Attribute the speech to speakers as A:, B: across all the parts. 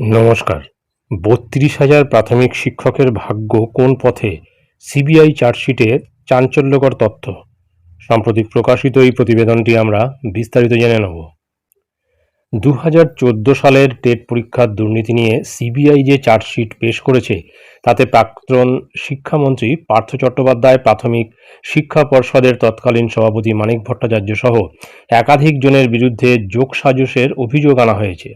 A: নমস্কার। বত্রিশ হাজার প্রাথমিক শিক্ষকের ভাগ্য কোন পথে? সিবিআই চার্জশিটে চাঞ্চল্যকর তথ্য। সাম্প্রতিক প্রকাশিত এই প্রতিবেদনটি আমরা বিস্তারিত জেনে নেব। দু হাজার চোদ্দ সালের টেট পরীক্ষার দুর্নীতি নিয়ে সিবিআই যে চার্জশিট পেশ করেছে, তাতে প্রাক্তন শিক্ষামন্ত্রী পার্থ চট্টোপাধ্যায়, প্রাথমিক শিক্ষা পর্ষদের তৎকালীন সভাপতি মানিক ভট্টাচার্য সহ একাধিক জনের বিরুদ্ধে যোগসাজশের অভিযোগ আনা হয়েছে।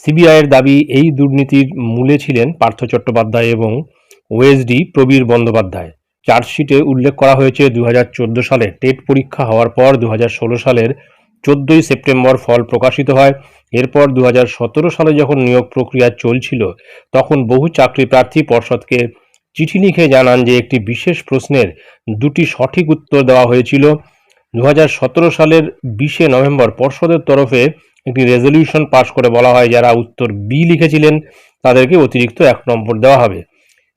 A: সিবিআইয়ের দাবি, এই দুর্নীতির মূলে ছিলেন পার্থ চট্টোপাধ্যায় এবং ওএসডি প্রবীর বন্দ্যোপাধ্যায়। চার্জশিটে উল্লেখ করা হয়েছে দু হাজার চোদ্দ সালে টেট পরীক্ষা হওয়ার পর দু হাজার ষোলো সালের চোদ্দই সেপ্টেম্বর ফল প্রকাশিত হয়। এরপর দু হাজার সতেরো সালে যখন নিয়োগ প্রক্রিয়া চলছিল, তখন বহু চাকরি প্রার্থী পর্ষদকে চিঠি লিখে জানান যে, একটি বিশেষ প্রশ্নের দুটি সঠিক উত্তর দেওয়া হয়েছিল। দু হাজার সতেরো সালের বিশে নভেম্বর পর্ষদের তরফে একটি রেজলিউশন পাশ করে বলা হয়, যারা উত্তর বি লিখেছিলেন, তাদেরকে অতিরিক্ত এক নম্বর দেওয়া হবে।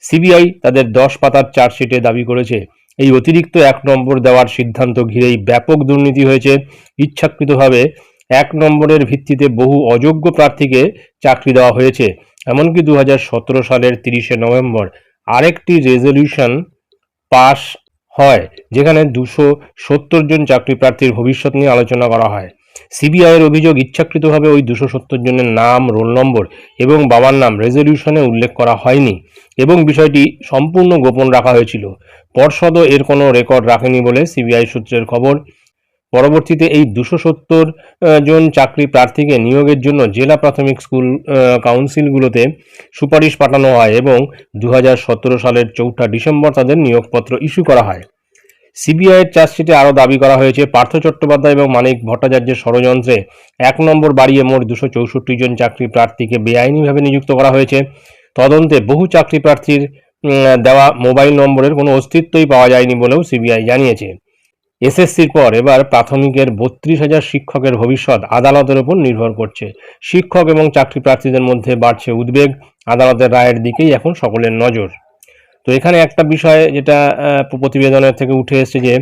A: সিবিআই তাদের দশ পাতার চার্জশিটে দাবি করেছে। এই অতিরিক্ত এক নম্বর দেওয়ার সিদ্ধান্ত ঘিরেই ব্যাপক দুর্নীতি হয়েছে। ইচ্ছাকৃতভাবে এক নম্বরের ভিত্তিতে বহু অযোগ্য প্রার্থীকে চাকরি দেওয়া হয়েছে। এমনকি দু হাজার সতেরো সালের তিরিশে নভেম্বর আরেকটি রেজলিউশন পাশ হয়, যেখানে দুশো সত্তর জন চাকরি প্রার্থীর ভবিষ্যৎ নিয়ে আলোচনা করা হয়। সিবিআইয়ের অভিযোগ ইচ্ছাকৃতভাবে ওই দুশো সত্তর জনের নাম, রোল নম্বর এবং বাবার নাম রেজলিউশনে উল্লেখ করা হয়নি এবং বিষয়টি সম্পূর্ণ গোপন রাখা হয়েছিল। পর্ষদও এর কোনো রেকর্ড রাখেনি বলে সিবিআই সূত্রের খবর। পরবর্তীতে এই দুশো সত্তর জন চাকরি প্রার্থীকে নিয়োগের জন্য জেলা প্রাথমিক স্কুল কাউন্সিলগুলোতে সুপারিশ পাঠানো হয় এবং দু হাজার সতেরো সালের চৌঠা ডিসেম্বর তাদের নিয়োগপত্র ইস্যু করা হয়। সিবিআইয়ের চার্জশিটে আরও দাবি করা হয়েছে, পার্থ চট্টোপাধ্যায় এবং মানিক ভট্টাচার্যের ষড়যন্ত্রে এক নম্বর বাড়িয়ে মোট দুশো চৌষট্টি জন চাকরি প্রার্থীকে বেআইনিভাবে নিযুক্ত করা হয়েছে। তদন্তে বহু চাকরি প্রার্থীর দেওয়া মোবাইল নম্বরের কোনো অস্তিত্বই পাওয়া যায়নি বলেও সিবিআই জানিয়েছে। এসএসসির পর এবার প্রাথমিকের বত্রিশ হাজার শিক্ষকের ভবিষ্যৎ আদালতের উপর নির্ভর করছে। শিক্ষক এবং চাকরি প্রার্থীদের মধ্যে বাড়ছে উদ্বেগ, আদালতের রায়ের দিকেই এখন সকলের নজর। তো এখানে একটা বিষয় যেটা প্রতিবেদনের থেকে উঠে এসেছে যে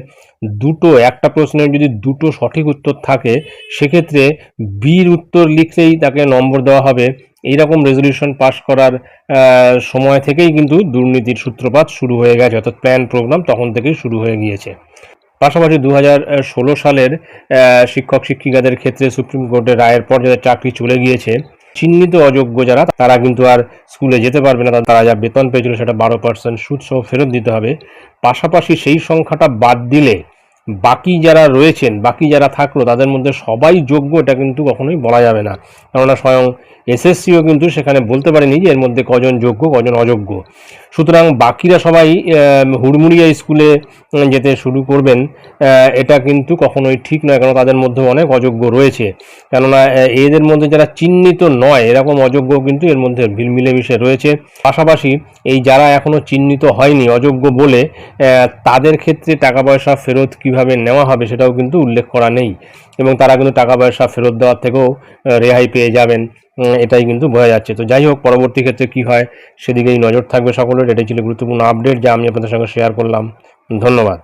A: দুটো, একটা প্রশ্নের যদি দুটো সঠিক উত্তর থাকে, সেক্ষেত্রে বির উত্তর লিখলেই তাকে নম্বর দেওয়া হবে। এইরকম রেজলিউশন পাশ করার সময় থেকেই কিন্তু দুর্নীতির সূত্রপাত শুরু হয়ে গেছে, অর্থাৎ প্ল্যান প্রোগ্রাম তখন থেকেই শুরু হয়ে গিয়েছে। পাশাপাশি দু সালের শিক্ষক শিক্ষিকাদের ক্ষেত্রে সুপ্রিম কোর্টের রায়ের পর যাদের চাকরি চলে গিয়েছে চিহ্নিত অযোগ্য যারা, তারা কিন্তু আর স্কুলে যেতে পারবে না তারা যা বেতন পেয়েছিল সেটা বারো পার্সেন্ট সুদ সহ ফেরত দিতে হবে। পাশাপাশি সেই সংখ্যাটা বাদ দিলে বাকি যারা রয়েছেন, বাকি যারা থাকল, তাদের মধ্যে সবাই যোগ্য, এটা কিন্তু কখনোই বলা যাবে না। কেননা স্বয়ং এসএসসিও কিন্তু সেখানে বলতে পারেনি যে এর মধ্যে কজন যোগ্য, কজন অযোগ্য। সুতরাং বাকিরা সবাই হুড়মুড়িয়া স্কুলে যেতে শুরু করবেন এটা কিন্তু কখনোই ঠিক নয় কারণ তাদের মধ্যে অনেক অযোগ্য রয়েছে। কেননা এদের মধ্যে যারা চিহ্নিত নয়, এরকম অযোগ্য কিন্তু এর মধ্যে মিলেমিশে রয়েছে। পাশাপাশি এই যারা এখনও চিহ্নিত হয়নি, অযোগ্য বলে তাদের ক্ষেত্রে টাকা পয়সা ফেরত কীভাবে নেওয়া হবে সেটাও কিন্তু উল্লেখ করা নেই। এবং তারা কিন্তু টাকা পয়সা ফেরত দেওয়ার থেকেও রেহাই পেয়ে যাবেন। এটাই কিন্তু বোঝা যাচ্ছে। তো যাই হোক, পরবর্তী ক্ষেত্রে কী হয়, সেদিকেই নজর থাকবে সকলের। এটাই ছিল গুরুত্বপূর্ণ আপডেট যা আমি আপনাদের সঙ্গে শেয়ার করলাম। ধন্যবাদ।